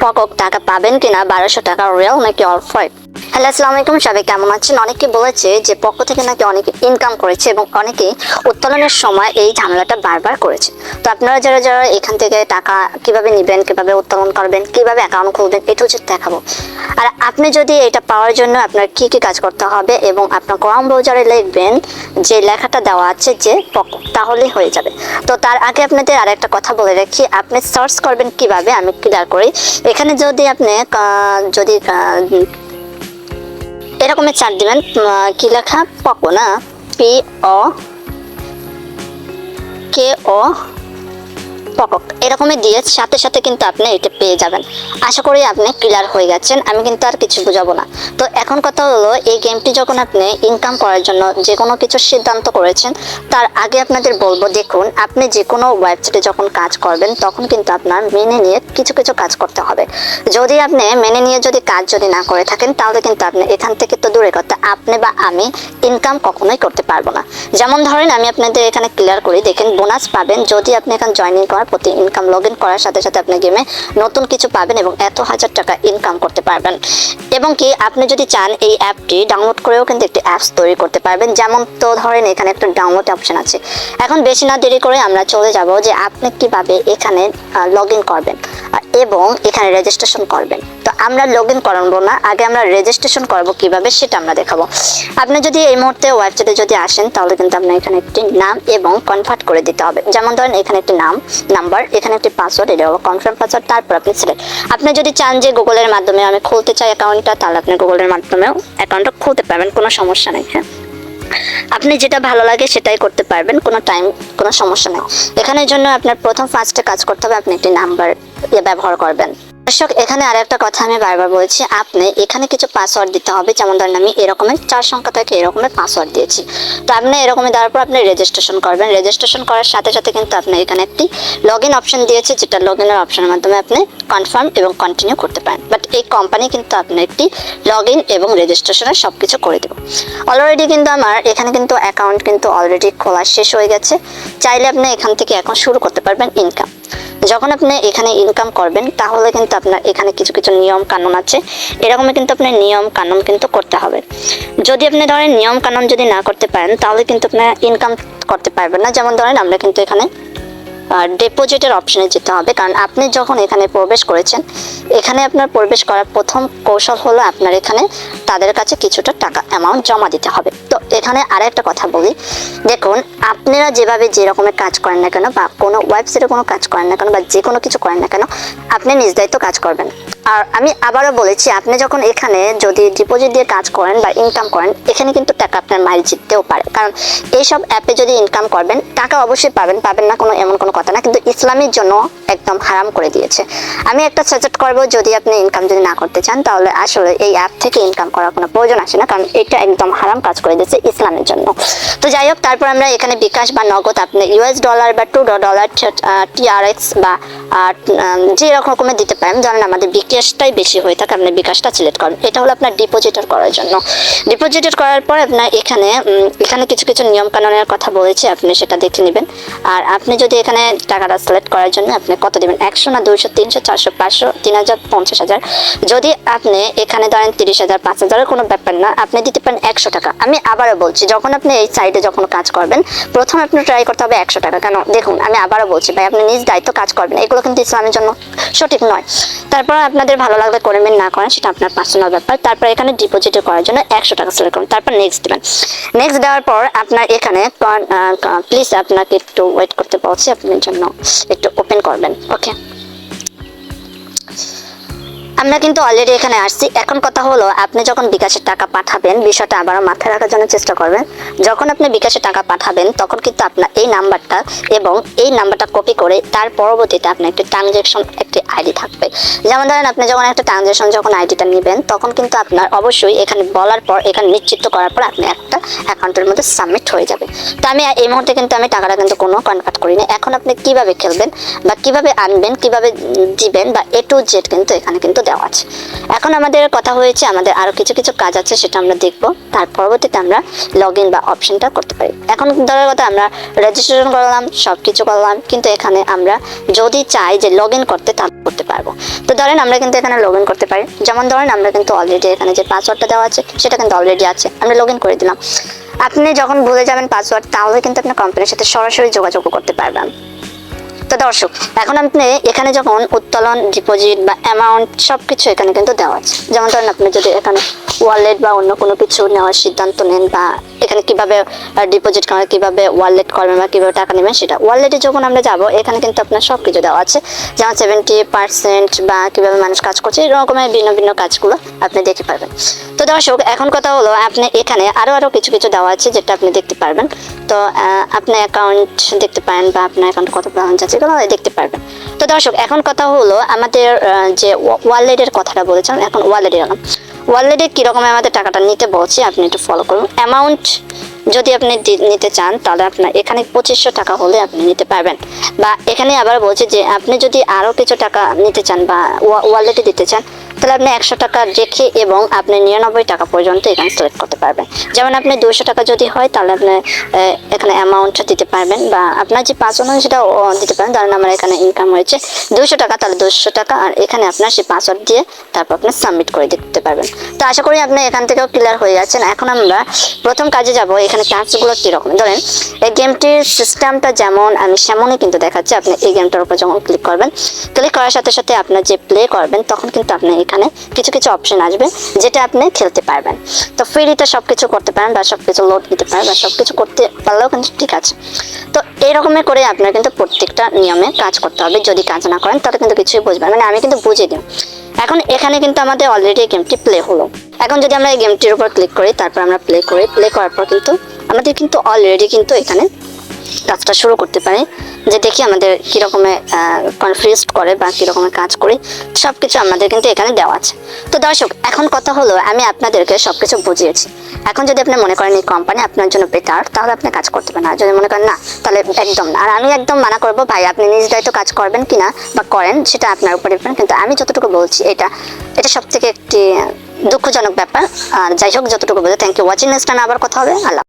পকক টাকা পাবেন কিনা বারোশো টাকা রিয়েল নাকি অফার হ্যালো, আসসালামু আলাইকুম। সবাই কেমন আছেন? অনেকে বলেছে যে পক্ষ থেকে নাকি অনেকে ইনকাম করেছে এবং অনেকে উত্তোলনের সময় এই ঝামেলাটা বারবার করেছে। তো আপনারা যারা যারা এখান থেকে টাকা কীভাবে নেবেন, কীভাবে উত্তোলন করবেন, কীভাবে অ্যাকাউন্ট খুলবেন, এটা হচ্ছে দেখাবো। আর আপনি যদি এটা পাওয়ার জন্য আপনার কি কি কাজ করতে হবে এবং আপনার ক্রম ব্রাউজারে লিখবেন যে লেখাটা দেওয়া আছে যে পক্ষ তাহলেই হয়ে যাবে। তো তার আগে আপনাদের আরেকটা কথা বলে রাখি। আপনি সার্চ করবেন কীভাবে, আমি ক্লিয়ার করি। এখানে যদি আপনি যদি এরকমের চার দিবেন কি লেখা? পকো না পি অ কে ও পকক এরকমই দিয়ে সাথে সাথে কিন্তু আপনি এটা পেয়ে যাবেন। আশা করি আপনি ক্লিয়ার হয়ে গেছেন, আমি কিন্তু আর কিছু বুঝাবো না। তো এখন কথা হলো, এই গেমটি যখন আপনি ইনকাম করার জন্য যে কোনো কিছু সিদ্ধান্ত করেছেন, তার আগে আপনাদের বলব, দেখুন, আপনি যে কোনো ওয়েবসাইটে যখন কাজ করবেন, তখন কিন্তু আপনার মেনে নিয়ে কিছু কিছু কাজ করতে হবে। যদি আপনি মেনে নিয়ে যদি কাজ যদি না করে থাকেন, তাহলে কিন্তু আপনি এখান থেকে তো দূরে কথা, আপনি বা আমি ইনকাম কখনোই করতে পারব না। যেমন ধরেন, আমি আপনাদের এখানে ক্লিয়ার করি, দেখেন বোনাস পাবেন যদি আপনি এখানে জয়েনিং করার প্রতি ইনকাম লগ ইন করার সাথে সাথে আপনি গেমে নতুন কিছু পাবেন এবং এত হাজার টাকা ইনকাম করতে পারবেন। এবং কি, আপনি যদি চান এই অ্যাপটি ডাউনলোড করেও কিন্তু একটি অ্যাপস তৈরি করতে পারবেন। যেমন তো ধরেন এখানে একটা ডাউনলোড অপশন আছে। এখন বেশি না দেরি করে আমরা চলে যাব যে আপনি কীভাবে এখানে লগ ইন করবেন এবং এখানে রেজিস্ট্রেশন করবেন। তো আমরা লগ ইন করাবো না, আগে আমরা রেজিস্ট্রেশন করব কীভাবে সেটা আমরা দেখাবো। আপনি যদি এই মুহূর্তে ওয়েবসাইটে যদি আসেন, তাহলে কিন্তু আপনার এখানে একটি নাম এবং কনভার্ট করে দিতে হবে। যেমন ধরেন এখানে একটি নাম নাম্বার, এখানে একটি পাসওয়ার্ড এটা কনফার্ম পাসওয়ার্ড তারপর আপনি সিলেক্ট আপনি যদি চান যে গুগলের মাধ্যমে আমি খুলতে চাই অ্যাকাউন্টটা তাহলে আপনি গুগলের মাধ্যমেও অ্যাকাউন্টটা খুলতে পারবেন, কোনো সমস্যা নেই হ্যাঁ। আপনি যেটা ভালো লাগে সেটাই করতে পারবেন, কোনো টাইম কোনো সমস্যা নেই। এখানের জন্য আপনার প্রথম ফার্স্টে কাজ করতে হবে, আপনি একটি নাম্বার ইয়ে ব্যবহার করবেন। দর্শক, এখানে আরেকটা কথা আমি বারবার বলছি, আপনি এখানে কিছু পাসওয়ার্ড দিতে হবে। যেমন ধরেন, আমি এরকমের চার সংখ্যা থেকে এরকমের পাসওয়ার্ড দিয়েছি। তো আপনি এরকমই দেওয়ার পর আপনি রেজিস্ট্রেশন করবেন। রেজিস্ট্রেশন করার সাথে সাথে কিন্তু আপনি এখানে একটি লগ ইন অপশন দিয়েছে, যেটা লগ ইনের অপশনের মাধ্যমে আপনি কনফার্ম এবং কন্টিনিউ করতে পারেন। বাট এই কোম্পানি কিন্তু আপনার একটি লগ ইন এবং রেজিস্ট্রেশনের সব কিছু করে দেবো। অলরেডি কিন্তু আমার এখানে কিন্তু অ্যাকাউন্ট কিন্তু অলরেডি খোলা শেষ হয়ে গেছে। চাইলে আপনি এখান থেকে এখন শুরু করতে পারবেন ইনকাম যখন আপনি এখানে ইনকাম করবেন, তাহলে কিন্তু আপনার এখানে কিছু কিছু নিয়ম কানুন আছে। এরকমই কিন্তু আপনার নিয়ম কানুন কিন্তু করতে হবে। যদি আপনি ধরেন নিয়ম কানুন যদি না করতে পারেন, তাহলে কিন্তু আপনার ইনকাম করতে পারবেন না। যেমন ধরেন আমরা কিন্তু এখানে ডিপোজিটের অপশনে যেতে হবে। কারণ আপনি যখন এখানে প্রবেশ করেছেন, এখানে আপনার প্রবেশ করার প্রথম কৌশল হলো আপনার এখানে তাদের কাছে কিছুটা টাকা অ্যামাউন্ট জমা দিতে হবে। তো এখানে আরেকটা কথা বলি। দেখুন, আপনারা যেভাবে যে রকমের কাজ করেন না কেন বা কোনো ওয়েবসাইটে কোনো কাজ করেন না কেন বা যে কোনো কিছু করেন না কেন, আপনি নিজ দায়িত্ব কাজ করবেন। আর আমি আবারও বলেছি, আপনি যখন এখানে যদি ডিপোজিট দিয়ে কাজ করেন বা ইনকাম করেন, এখানে কিন্তু টাকা আপনার মাইল জিততেও পারে। কারণ এইসব অ্যাপে যদি ইনকাম করবেন, টাকা অবশ্যই পাবেন পাবেন না কোনো এমন কোনো কথা না কিন্তু ইসলামের জন্য একদম হারাম করে দিয়েছে। আমি একটা সাজেস্ট করব, যদি আপনি ইনকাম যদি না করতে চান, তাহলে আসলে এই অ্যাপ থেকে ইনকাম করার কোনো প্রয়োজন আসে না, কারণ এটা একদম হারাম কাজ করে দিয়েছে ইসলামের জন্য। তো যাই হোক, তারপর আমরা এখানে বিকাশ বা নগদ, আপনি ইউএস ডলার বা টু ডলার টিআরএক্স বা যে রকম রকমের দিতে পারেন, ধরেন আমাদের বিকাশটাই বেশি হয়ে থাকে, আপনি বিকাশটা সিলেক্ট করেন। এটা হলো আপনার ডিপোজিটর করার জন্য। ডিপোজিটর করার পর আপনার এখানে এখানে কিছু কিছু নিয়ম কানুনের কথা বলেছি, আপনি সেটা দেখে নেবেন। আর আপনি যদি এখানে টাকাটা সিলেক্ট করার জন্য আপনি কত দেবেন? একশো না দুইশো, তিনশো, চারশো, পাঁচশো, তিন হাজার, পঞ্চাশ হাজার? যদি আপনি এখানে ধরেন তিরিশ হাজার, পাঁচ হাজারের কোনো ব্যাপার না, আপনি দিতে পারেন একশো টাকা। আমি আবারও বলছি, যখন আপনি এই সাইডে যখন কাজ করবেন, প্রথম আপনি ট্রাই করতে হবে একশো টাকা। কেন? দেখুন, আমি আবারও বলছি, ভাই, আপনি নিজ দায়িত্ব কাজ করবেন এগুলো কিন্তু ইসলামের জন্য সঠিক নয়। তারপর আপনাদের ভালো লাগলে করবেন না করেন, সেটা আপনার পার্সোনাল ব্যাপার। তারপর এখানে ডিপোজিট করার জন্য একশো টাকা সিলেক্ট করুন। তারপর নেক্সট দেবেন। নেক্সট দেওয়ার পর আপনার এখানে প্লিজ আপনাকে একটু ওয়েট করতে বলছি, আপনার জন্য একটু ওপেন করবেন ওকে আমরা কিন্তু অলরেডি এখানে আসছি। এখন কথা হলো, আপনি যখন বিকাশের টাকা পাঠাবেন, বিষয়টা আবারও মাথায় রাখার জন্য চেষ্টা করবেন। যখন আপনি বিকাশে টাকা পাঠাবেন, তখন কিন্তু আপনার এই নাম্বারটা এবং এই নাম্বারটা কপি করে তার পরবর্তীতে আপনার একটি ট্রানজ্যাকশন একটি আইডি থাকবে। যেমন ধরেন, আপনি যখন একটা ট্রানজ্যাকশন যখন আইডিটা নেবেন, তখন কিন্তু আপনার অবশ্যই এখানে বলার পর, এখানে নিশ্চিত করার পর আপনি একটা অ্যাকাউন্টের মধ্যে সাবমিট হয়ে যাবে। তো আমি এই মুহূর্তে কিন্তু আমি টাকাটা কিন্তু কোনো কনভার্ট করিনি। এখন আপনি কীভাবে খেলবেন বা কীভাবে আনবেন, কীভাবে দিবেন বা এ টু জেড কিন্তু এখানে কিন্তু আছে এখন আমাদের কথা হয়েছে, আমাদের আরও কিছু কিছু কাজ আছে সেটা আমরা দেখব। তার পরবর্তীতে আমরা লগ ইন বা অপশনটা করতে পারি। এখন ধরার কথা আমরা রেজিস্ট্রেশন করলাম সব কিছু করলাম, কিন্তু এখানে আমরা যদি চাই যে লগ ইন করতে তা করতে পারব। তো ধরেন আমরা কিন্তু এখানে লগ ইন করতে পারি। যেমন ধরেন আমরা কিন্তু অলরেডি এখানে যে পাসওয়ার্ডটা দেওয়া আছে, সেটা কিন্তু অলরেডি আছে। আমরা লগ ইন করে দিলাম। আপনি যখন ভুলে যাবেন পাসওয়ার্ড তাহলে কিন্তু আপনার কোম্পানির সাথে সরাসরি যোগাযোগ করতে পারবেন। তো দর্শক, এখন আপনি এখানে যখন উত্তোলন ডিপোজিট বা অ্যামাউন্ট সব কিছু এখানে কিন্তু দেওয়া আছে। যেমন ধরেন আপনি যদি এখানে ওয়ালেট বা অন্য কোনো কিছু নেওয়ার সিদ্ধান্ত নেন বা এখানে কীভাবে ডিপোজিট করেন কীভাবে ওয়ালেট করবেন বা কীভাবে টাকা নেবেন সেটা। ওয়ালেটে যখন আমরা যাব, এখানে কিন্তু আপনার সব কিছু দেওয়া আছে। যেমন সেভেন্টি পার্সেন্ট বা কীভাবে মানুষ কাজ করছে এরকমের ভিন্ন ভিন্ন কাজগুলো আপনি দেখতে পারবেন। তো দর্শক, এখন কথা হলো আপনি এখানে আরও আরও কিছু কিছু দেওয়া আছে যেটা আপনি দেখতে পারবেন। তো আপনার অ্যাকাউন্ট দেখতে পারেন বা আপনার অ্যাকাউন্ট কত ব্যালেন্স আছে এগুলো দেখতে পারবেন। তো দর্শক, এখন কথা হলো আমাদের যে ওয়ালেটের কথাটা বলেছিলাম, এখন ওয়ালেটে গেলাম ওয়ালেটে কীরকম আমাদের টাকাটা নিতে বলছি, আপনি একটু ফলো করুন। অ্যামাউন্ট যদি আপনি নিতে চান, তাহলে আপনার এখানে পঁচিশশো টাকা হলে আপনি নিতে পারবেন। বা এখানে আবার বলছে যে, আপনি যদি আরও কিছু টাকা নিতে চান বা ওয়ালেটে দিতে চান তাহলে আপনি একশো টাকা রেখে এবং আপনি নিরানব্বই টাকা পর্যন্ত এখানে সিলেক্ট করতে পারবেন। যেমন আপনি দুশো টাকা যদি হয়, তাহলে আপনি এখানে অ্যামাউন্টটা দিতে পারবেন বা আপনার যে পাসওয়ার্ড হয় সেটা দিতে পারেন। ধরেন আমার এখানে ইনকাম হয়েছে দুশো টাকা, তাহলে দুশো টাকা আর এখানে আপনার সেই পাসওয়ার্ড দিয়ে তারপর আপনি সাবমিট করে দিতে পারবেন। তো আশা করি আপনি এখান থেকেও ক্লিয়ার হয়ে যাচ্ছেন এখন আমরা প্রথম কাজে যাব, এখানে কাজগুলো কীরকম? ধরেন, এই গেমটির সিস্টেমটা যেমন, আমি সেমনই কিন্তু দেখাচ্ছি। আপনি এই গেমটার উপর যখন ক্লিক করবেন ক্লিক করার সাথে সাথে আপনার যে প্লে করবেন, তখন কিন্তু আপনি এখানে কিছু কিছু অপশন আসবে যেটা আপনি খেলতে পারবেন। তো ফ্রিতে সব কিছু করতে পারেন বা সব কিছু লোড নিতে পারেন বা সব কিছু করতে পারলেও কিন্তু ঠিক আছে। তো এইরকমের করে আপনার কিন্তু প্রত্যেকটা নিয়মে কাজ করতে হবে। যদি কাজ না করেন তাহলে কিন্তু কিছুই বুঝবেন মানে আমি কিন্তু বুঝিয়ে দিই। এখন এখানে কিন্তু আমাদের অলরেডি গেমটি প্লে হলো। এখন যদি আমরা এই গেমটির উপর ক্লিক করি, তারপর আমরা প্লে করি। প্লে করার পর কিন্তু আমাদের কিন্তু অলরেডি কিন্তু এখানে কাজটা শুরু করতে পারি। যে দেখি আমাদের কীরকমের কনফিউজ করে বা কীরকমের কাজ করি সব কিছু আমাদের কিন্তু এখানে দেওয়া আছে। তো দর্শক, এখন কথা হলো, আমি আপনাদেরকে সব কিছু বুঝিয়েছি। এখন যদি আপনি মনে করেন এই কোম্পানি আপনার জন্য বেটার তাহলে আপনি কাজ করতে পারেন। আর যদি মনে করেন না, তাহলে একদম না। আর আমি একদম মানা করব, ভাই, আপনি নিজ দায়িত্ব কাজ করবেন কি না বা করেন, সেটা আপনার উপর কিন্তু আমি যতটুকু বলছি, এটা এটা সব থেকে একটি দুঃখজনক ব্যাপার। আর যাই হোক, যতটুকু বলছি থ্যাংক ইউ ওয়াচিং টাইম আবার কথা হবে। আল্লাহ